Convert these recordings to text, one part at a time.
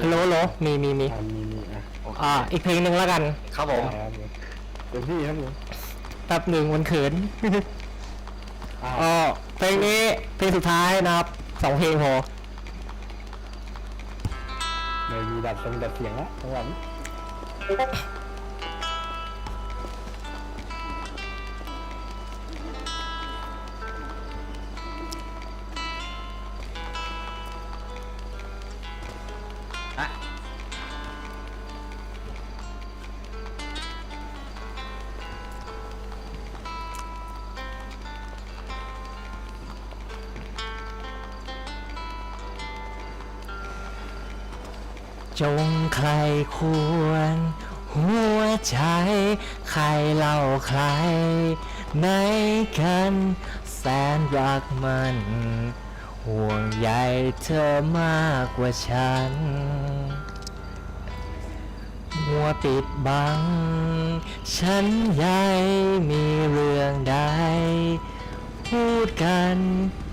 ฮัลโหลฮัลโหลมีมีมีอ่ามีมีอะโอเคอ่าอีกเพลงหนึ่งแล้วกันครับผม ได้ครับผมเต็มที่ครับผมแป๊บหนึ่งมันเขินอ้าวอ๋อเพลงนี้เพลงสุดท้ายนะครับสองเพลงพอไม่มีดัดทรงดัดเสียงละทั้งวัน จงใครควร หัวใจ ใครเล่าใคร ในกันแสนรักมัน ห่วงใยเธอมากกว่าฉัน มัวปิดบัง ฉันใหญ่มีเรื่องใด พูดกัน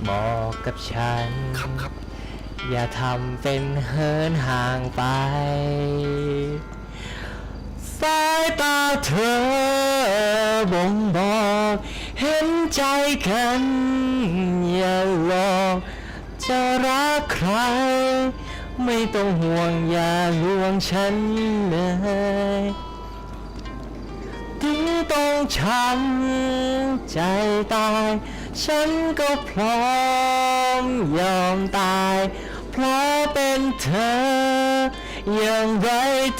บอกกับฉัน ครับครับอย่าทำเป็นเหินห่างไป สายตาเธอบ่งบอก เห็นใจกันอย่าหลอก จะรักใคร ไม่ต้องห่วงอย่าลวงฉันเลยถึงต้องช้ำใจตาย ฉันก็พร้อมยอมตาย เพราะเป็นเธอ อย่างไร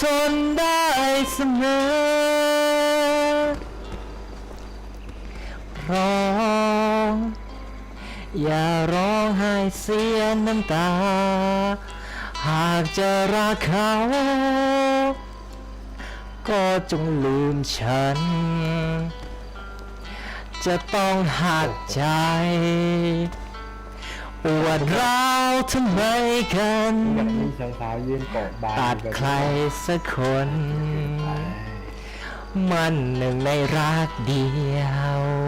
ทนได้เสมอเพราะ อย่าร้องไห้เสียน้ำตา หากจะรักเขา ก็จงลืมฉัน จะต้องหักใจปวดร้าวทำไมกัน อยากมีสาวๆยืนเกาะบานตัดใครสักคน มันหนึ่งในรักเดียว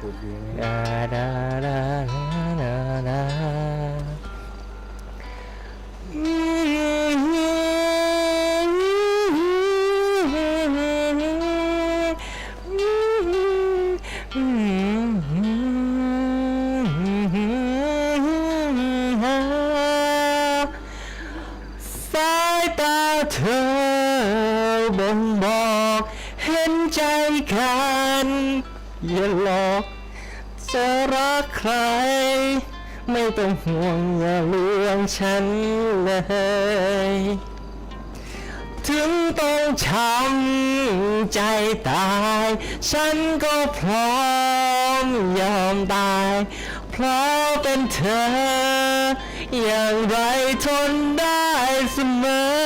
ตูดดีไหมดาดาดาดาดาสายตาเธอบ่งบอกเห็นใจกัน อย่าหลอกจะรักใคร ไม่ต้องห่วงอย่าลวงฉันเลย ถึงต้องช้ำใจตาย ฉันก็พร้อมยอมตาย เพราะเป็นเธอ อย่างไรทนได้เสมอ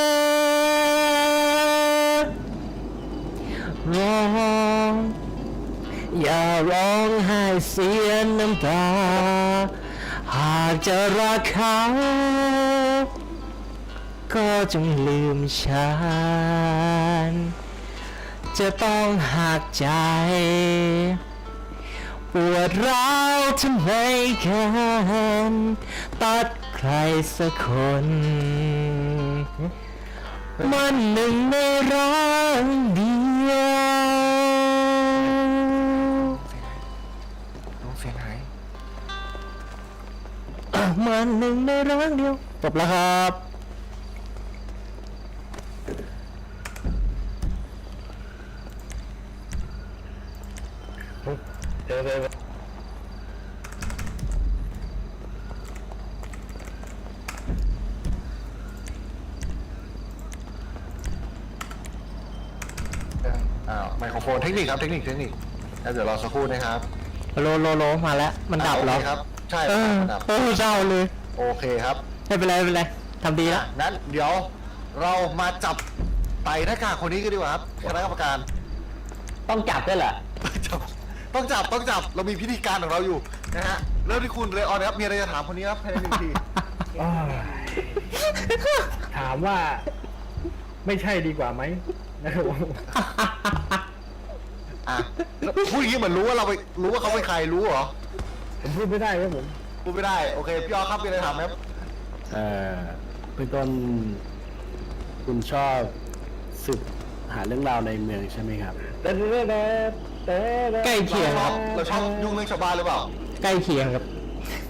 ร้อง อย่าร้องไห้เสียน้ำตา หากจะรักเขาก็จงลืมฉัน จะต้องหักใจ ปวดร้าวทำไมกันตัดใครสักคน มันหนึ่งในร้างเดียว มันหนึ่งในร้างเดียวจบแล้วครับเจอเลยอ้าวไมโครโฟนเทคนิคครับเทคนิคเทคนิคแล้วเดี๋ยวรอสักครู่นะครับ โลโลโลมาแล้ว มันดับอ่าแล้วโอเคครับ ใช่เออดับเออเศร้าเลยโอเคครับไม่เป็นไรไม่เป็นไรทำดีแล้ว นั้นเดี๋ยวเรามาจับไต่หน้ากากคนนี้กันดีกว่าครับคณะกรรมการ ต้องจับด้วยเหรอจับต้องจับต้องจับเรามีพิธีการของเราอยู่นะฮะเริ่มที่คุณเลออนครับมีอะไรจะถามคนนี้ครับภายในหนึ่งทีอ้าวถามว่า ไม่ใช่ดีกว่าไหมนะครับผมอะแล้วพูดอย่างนี้เหมือนรู้ว่าเราไปรู้ว่าเขาเป็นใครรู้เหรอ ผมพูดไม่ได้ครับผม พูดไม่ได้ โอเค พี่ออสครับมีอะไรถามไหมครับ เอ่อเบื้องต้นคุณชอบสืบหาเรื่องราวในเมืองใช่ไหมครับ แต่แต่แต่แต่ใกล้เคียงเราชคอรับบเราชอบยุ่งเรื่องชาวบ้านหรือเปล่า ใกล้เคียงครับ